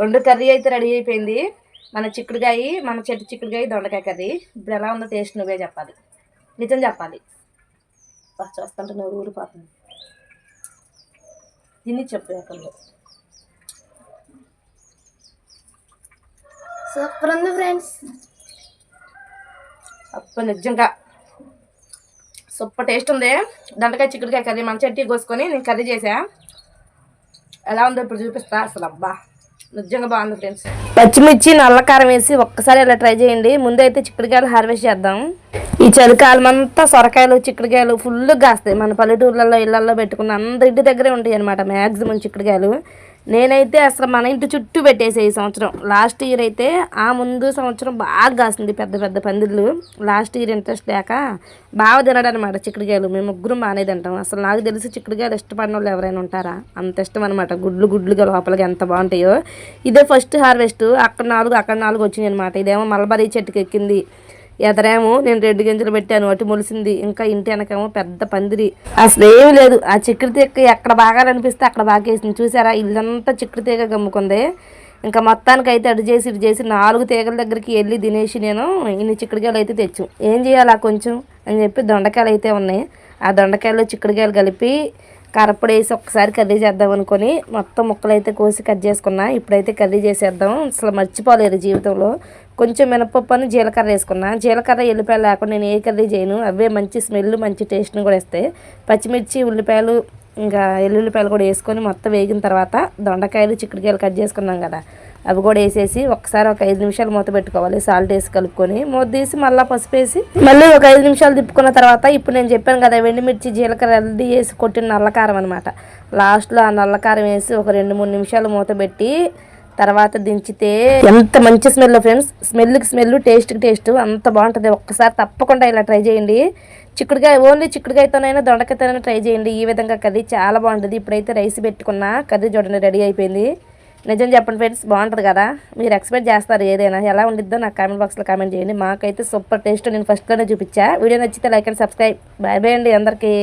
రెండు కర్రీ అయితే రెడీ అయిపోయింది. మన చిక్కుడుకాయ మన చెట్టు చిక్కుడుకాయ దొండకాయ కర్రీ. ఇప్పుడు ఎలా ఉందో టేస్ట్ నువ్వే చెప్పాలి. నిజం చెప్పాలి. చూస్తుంటే నువ్వు ఊరిపోతుంది. తిని చెప్పు ఎక్కడో సూపర్ ఉంది ఫ్రెండ్స్. అప్పుడు నిజంగా సూపర్ టేస్ట్ ఉంది. దొండకాయ చిక్కుడుకాయ కర్రీ మన చెట్టు కోసుకొని నేను కర్రీ చేసా ఎలా ఉందో ఇప్పుడు చూపిస్తా. అసలు అబ్బా. నిజంగా బాగుంది ఫ్రెండ్స్. పచ్చిమిర్చి నల్ల కారం వేసి ఒక్కసారి ఇలా ట్రై చేయండి. ముందైతే చిక్కుడుకాయలు హార్వెస్ట్ చేద్దాం. ఈ చలికాలం అంతా సొరకాయలు చిక్కుడుకాయలు ఫుల్ కాస్తాయి మన పల్లెటూర్లలో ఇళ్ళలో పెట్టుకున్న అందరి ఇంటి దగ్గరే ఉంటాయి అనమాట మ్యాక్సిమం చిక్కుడుకాయలు. నేనైతే అసలు మన ఇంటి చుట్టూ పెట్టేసే ఈ సంవత్సరం. లాస్ట్ ఇయర్ అయితే ఆ ముందు సంవత్సరం బాగా కాసింది పెద్ద పెద్ద పందిళ్ళు. లాస్ట్ ఇయర్ ఇంట్రెస్ట్ లేక బాగా తినడం అనమాట చిక్కుడుకాయలు. మేము ముగ్గురు బాగానే తింటాం. అసలు నాకు తెలిసి చిక్కుడుకాయలు ఇష్టపడిన వాళ్ళు ఎవరైనా ఉంటారా? అంత ఇష్టం అనమాట. గుడ్లు గుడ్లుగా లోపలికి ఎంత బాగుంటాయో. ఇదే ఫస్ట్ హార్వెస్ట్. అక్కడ నాలుగు అక్కడ నాలుగు వచ్చినాయి అనమాట ఇదేమో మలబరీ చెట్టుకి ఎక్కింది. ఎదరేమో నేను రెండు గింజలు పెట్టాను అటు మొలిసింది ఇంకా ఇంటి వెనకేమో పెద్ద పందిరి. అసలు ఏమీ లేదు. ఆ చిక్కుడు తీగ ఎక్కడ బాగా అనిపిస్తే అక్కడ బాగా వేసింది చూసారా? ఇల్లంతా చిక్కుడు తీగ గమ్ముకుంది. ఇంకా మొత్తానికి అయితే అటు చేసి ఇటు చేసి నాలుగు తీగల దగ్గరికి వెళ్ళి తినేసి నేను ఇన్ని చిక్కుడుకాయలు అయితే తెచ్చు. ఏం చేయాలా కొంచెం? అని చెప్పి దొండకాయలు అయితే ఉన్నాయి. ఆ దొండకాయలు చిక్కుడుకాయలు కలిపి కరప్పుడు వేసి ఒక్కసారి కర్రీ చేద్దాం అనుకొని మొత్తం ముక్కలు అయితే కోసి కట్ చేసుకున్నా. ఇప్పుడైతే కర్రీ చేసేద్దాం. అసలు మర్చిపోలేరు జీవితంలో. కొంచెం మినపప్పును జీలకర్ర వేసుకున్నా. జీలకర్ర ఎల్లిపాయలు లేకుండా నేను ఏ కర్రీ చేయను. అవే మంచి స్మెల్ మంచి టేస్ట్ని కూడా ఇస్తాయి పచ్చిమిర్చి ఉల్లిపాయలు ఇంకా ఎల్లుల్లిపాయలు కూడా వేసుకొని మొత్తం వేగిన తర్వాత దొండకాయలు చిక్కుడుకాయలు కట్ చేసుకున్నాం కదా అవి కూడా వేసేసి ఒకసారి ఒక ఐదు నిమిషాలు మూత పెట్టుకోవాలి. సాల్ట్ వేసి కలుపుకొని మూత తీసి మళ్ళీ పసుపు వేసి మళ్ళీ ఒక ఐదు నిమిషాలు తిప్పుకున్న తర్వాత ఇప్పుడు నేను చెప్పాను కదా వెండిమిర్చి జీలకర్ర రెడీ వేసి కొట్టిన నల్లకారం అనమాట లాస్ట్లో ఆ నల్లకారం వేసి ఒక రెండు మూడు నిమిషాలు మూత పెట్టి తర్వాత దించితే ఎంత మంచి స్మెల్ ఫ్రెండ్స్. స్మెల్కి స్మెల్ టేస్ట్కి టేస్ట్ అంత బాగుంటుంది. ఒక్కసారి తప్పకుండా ఇలా ట్రై చేయండి. చిక్కుడుకాయ ఓన్లీ చిక్కుడుకాయతోనైనా దొండకాయతోనైనా ట్రై చేయండి. ఈ విధంగా కర్రీ చాలా బాగుంటుంది. ఇప్పుడైతే రైస్ పెట్టుకున్నా కర్రీ చూడండి రెడీ అయిపోయింది. నిజం చెప్పండి ఫ్రెండ్స్ బాగుంటుంది కదా? మీరు ఎక్స్పెక్ట్ చేస్తారు ఏదైనా. ఎలా ఉండిద్దో నాకు కామెంట్ బాక్స్లో కామెంట్ చేయండి. మాకైతే సూపర్ టేస్ట్ నేను ఫస్ట్లోనే చూపించా. వీడియో నచ్చితే like and subscribe. Bye bye అండి అందరికీ.